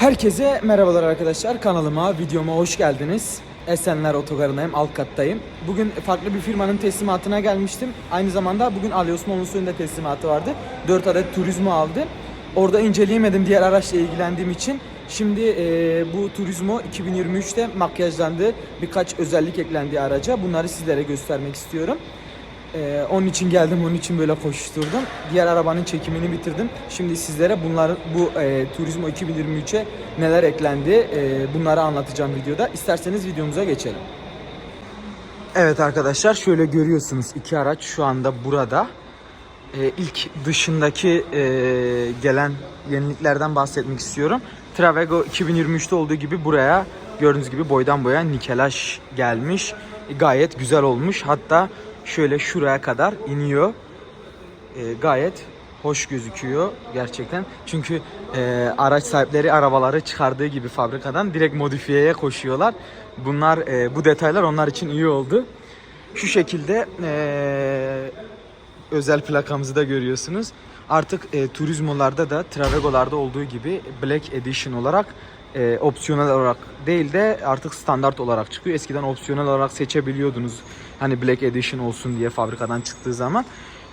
Herkese merhabalar arkadaşlar. Kanalıma, videoma hoş geldiniz. Esenler Otogarı'ndayım, alt kattayım. Bugün farklı bir firmanın teslimatına gelmiştim. Aynı zamanda bugün Ali Osmanlı suyun da teslimatı vardı. 4 adet turizmo aldı. Orada inceleyemedim diğer araçla ilgilendiğim için. Şimdi e, bu Turismo 2023'te makyajlandı. Birkaç özellik eklendi araca. Bunları sizlere göstermek istiyorum. Ee, onun için geldim, onun için böyle koşturdum. Diğer arabanın çekimini bitirdim. Şimdi sizlere bunları bu e, Turismo 2023'e neler eklendi e, bunları anlatacağım videoda. İsterseniz videomuza geçelim. Evet arkadaşlar şöyle görüyorsunuz iki araç şu anda burada. E, ilk dışındaki e, gelen yeniliklerden bahsetmek istiyorum. Travego 2023'te olduğu gibi buraya gördüğünüz gibi boydan boya nikelaj gelmiş. Gayet güzel olmuş. Hatta şöyle şuraya kadar iniyor. E, gayet hoş gözüküyor gerçekten. Çünkü e, araç sahipleri arabaları çıkardığı gibi fabrikadan direkt modifiyeye koşuyorlar. Bunlar e, bu detaylar onlar için iyi oldu. Şu şekilde e, özel plakamızı da görüyorsunuz. Artık e, turizmolarda da Travego'larda olduğu gibi Black Edition olarak e, opsiyonel olarak değil de artık standart olarak çıkıyor. Eskiden opsiyonel olarak seçebiliyordunuz. Hani Black Edition olsun diye fabrikadan çıktığı zaman.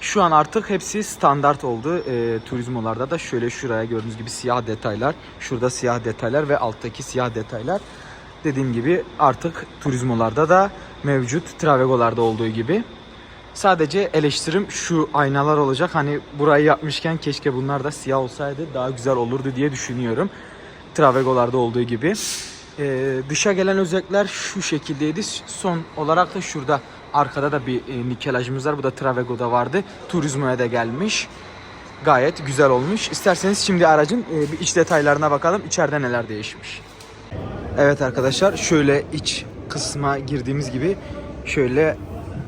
Şu an artık hepsi standart oldu. E, turizmolarda da şöyle şuraya gördüğünüz gibi siyah detaylar. Şurada siyah detaylar ve alttaki siyah detaylar. Dediğim gibi artık turizmolarda da mevcut Travego'larda olduğu gibi. Sadece eleştirim şu aynalar olacak. Hani burayı yapmışken keşke bunlar da siyah olsaydı daha güzel olurdu diye düşünüyorum. Travego'larda olduğu gibi. Ee, dışa gelen özellikler şu şekildeydi. Son olarak da şurada arkada da bir e, nikelajımız var. Bu da Travego'da vardı. Turizmo'ya da gelmiş. Gayet güzel olmuş. İsterseniz şimdi aracın e, bir iç detaylarına bakalım. İçeride neler değişmiş. Evet arkadaşlar şöyle iç kısma girdiğimiz gibi şöyle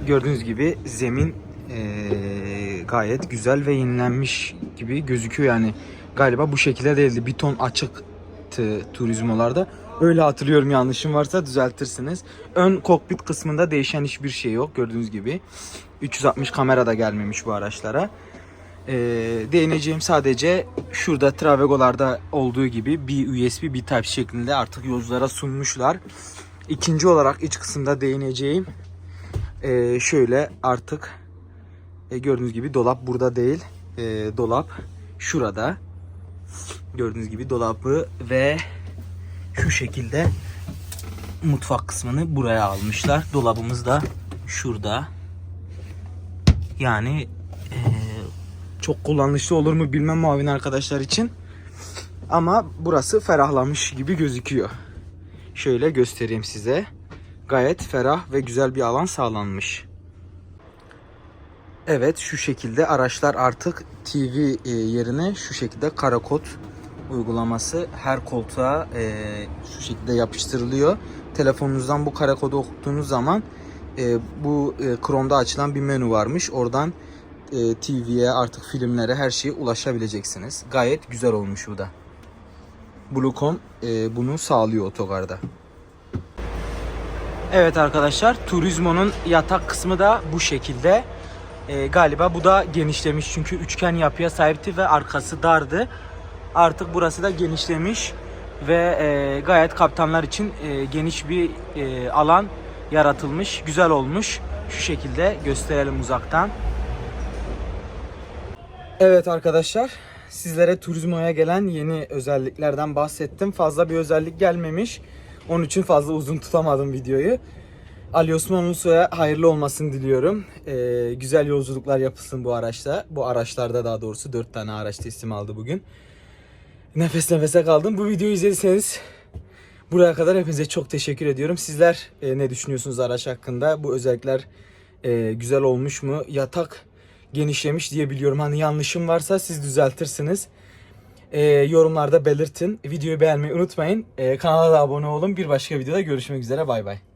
gördüğünüz gibi zemin eee, gayet güzel ve yenilenmiş gibi gözüküyor yani. Galiba bu şekilde değildi. Bir ton açıktı turizmolarda. Öyle hatırlıyorum yanlışım varsa düzeltirsiniz. Ön kokpit kısmında değişen hiçbir şey yok gördüğünüz gibi. 360 kamera da gelmemiş bu araçlara. Ee, değineceğim sadece şurada Travego'larda olduğu gibi bir USB bir Type şeklinde artık yolculara sunmuşlar. İkinci olarak iç kısımda değineceğim ee, şöyle artık e, gördüğünüz gibi dolap burada değil. Ee, dolap şurada. Gördüğünüz gibi dolabı ve şu şekilde mutfak kısmını buraya almışlar. Dolabımız da şurada. Yani eee, çok kullanışlı olur mu bilmem muavin arkadaşlar için. Ama burası ferahlamış gibi gözüküyor. Şöyle göstereyim size. Gayet ferah ve güzel bir alan sağlanmış. Evet şu şekilde araçlar artık TV e, yerine şu şekilde karakod uygulaması her koltuğa e, şu şekilde yapıştırılıyor. Telefonunuzdan bu karakodu okuttuğunuz zaman e, bu e, Chrome'da açılan bir menü varmış. Oradan e, TV'ye artık filmlere her şeye ulaşabileceksiniz. Gayet güzel olmuş bu da. Bluecom e, bunu sağlıyor otogarda. Evet arkadaşlar Turizmo'nun yatak kısmı da bu şekilde. E, galiba bu da genişlemiş çünkü üçgen yapıya sahipti ve arkası dardı. Artık burası da genişlemiş ve e, gayet kaptanlar için e, geniş bir e, alan yaratılmış. Güzel olmuş. Şu şekilde gösterelim uzaktan. Evet arkadaşlar sizlere Turizmo'ya gelen yeni özelliklerden bahsettim. Fazla bir özellik gelmemiş. Onun için fazla uzun tutamadım videoyu. Ali Osman Ulusoy'a hayırlı olmasını diliyorum. Ee, güzel yolculuklar yapılsın bu araçta. Bu araçlarda daha doğrusu 4 tane araç teslim aldı bugün. Nefes nefese kaldım. Bu videoyu izlediyseniz buraya kadar hepinize çok teşekkür ediyorum. Sizler e, ne düşünüyorsunuz araç hakkında? Bu özellikler e, güzel olmuş mu? Yatak genişlemiş diye biliyorum. Hani yanlışım varsa siz düzeltirsiniz. E, yorumlarda belirtin. Videoyu beğenmeyi unutmayın. E, kanala da abone olun. Bir başka videoda görüşmek üzere. Bay bay.